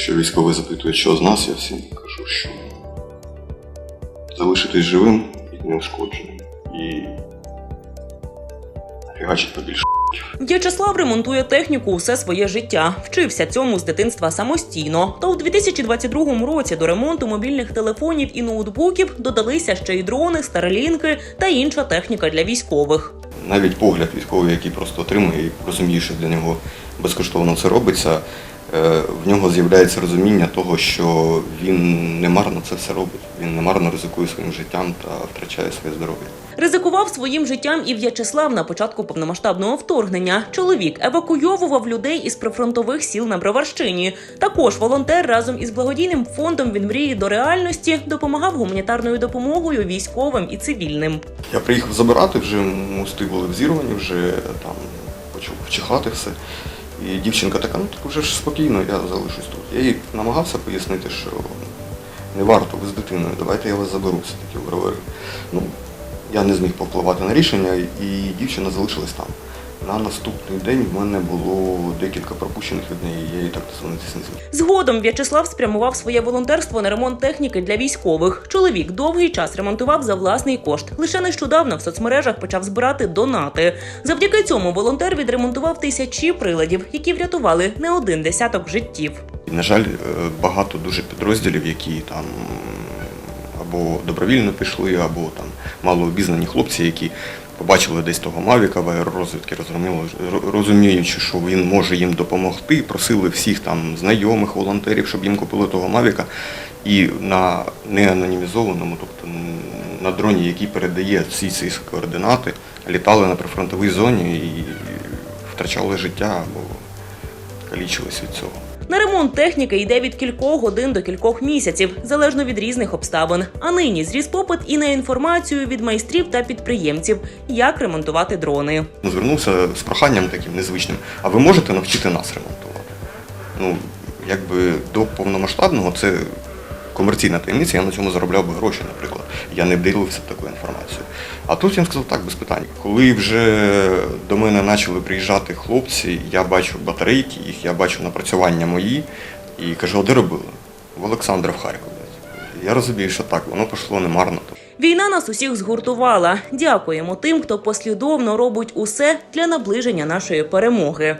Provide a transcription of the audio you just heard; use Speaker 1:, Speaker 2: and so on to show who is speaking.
Speaker 1: Якщо військовий запитує, що з нас, я всім кажу, що залишитись живим і неушкодженим. І фігачить побільше.
Speaker 2: В'ячеслав ремонтує техніку усе своє життя. Вчився цьому з дитинства самостійно. Та у 2022 році до ремонту мобільних телефонів і ноутбуків додалися ще й дрони, старлінки та інша техніка для військових.
Speaker 1: Навіть погляд військовий, який просто отримує і розуміє, що для нього безкоштовно це робиться, в нього з'являється розуміння того, що він не марно це все робить. Він не марно ризикує своїм життям та втрачає своє здоров'я.
Speaker 2: Ризикував своїм життям і В'ячеслав на початку повномасштабного вторгнення. Чоловік евакуйовував людей із прифронтових сіл на Броварщині. Також волонтер разом із благодійним фондом від мрії до реальності допомагав гуманітарною допомогою військовим і цивільним.
Speaker 1: Я приїхав забирати, вже мости були взірвані, вже там почав вчихати все. І дівчинка така, ну так вже ж спокійно, я залишусь тут. Я їй намагався пояснити, що не варто ви з дитиною, давайте я вас заберу все-таки в. Ну, я не зміг повпливати на рішення, і дівчина залишилась там. На наступний день в мене було декілька пропущених від неї, я їй так дозвонитися не зміг.
Speaker 2: Згодом В'ячеслав спрямував своє волонтерство на ремонт техніки для військових. Чоловік довгий час ремонтував за власний кошт. Лише нещодавно в соцмережах почав збирати донати. Завдяки цьому волонтер відремонтував тисячі приладів, які врятували не один десяток життів.
Speaker 1: На жаль, е, багато дуже підрозділів, які там або добровільно пішли, або там малообізнані хлопці, які побачили десь того Мавіка в аеророзвідки, розуміючи, що він може їм допомогти, просили всіх там знайомих, волонтерів, щоб їм купили того Мавіка. І на неанонімізованому, тобто на дроні, який передає всі ці координати, літали на прифронтовій зоні і втрачали життя або калічились від цього.
Speaker 2: На ремонт техніки йде від кількох годин до кількох місяців, залежно від різних обставин. А нині зріс попит і на інформацію від майстрів та підприємців, як ремонтувати дрони.
Speaker 1: Звернувся з проханням таким незвичним, а ви можете навчити нас ремонтувати? Ну, якби до повномасштабного це комерційна таємниця, я на цьому заробляв би гроші, наприклад. Я не ділився такою інформацією. А тут він сказав так, без питань. Коли вже до мене почали приїжджати хлопці, я бачу батарейки їх, я бачу напрацювання мої і кажу, а де робили? В Олександра в Харкові. Я розумію, що так, воно пішло немарно.
Speaker 2: Війна нас усіх згуртувала. Дякуємо тим, хто послідовно робить усе для наближення нашої перемоги.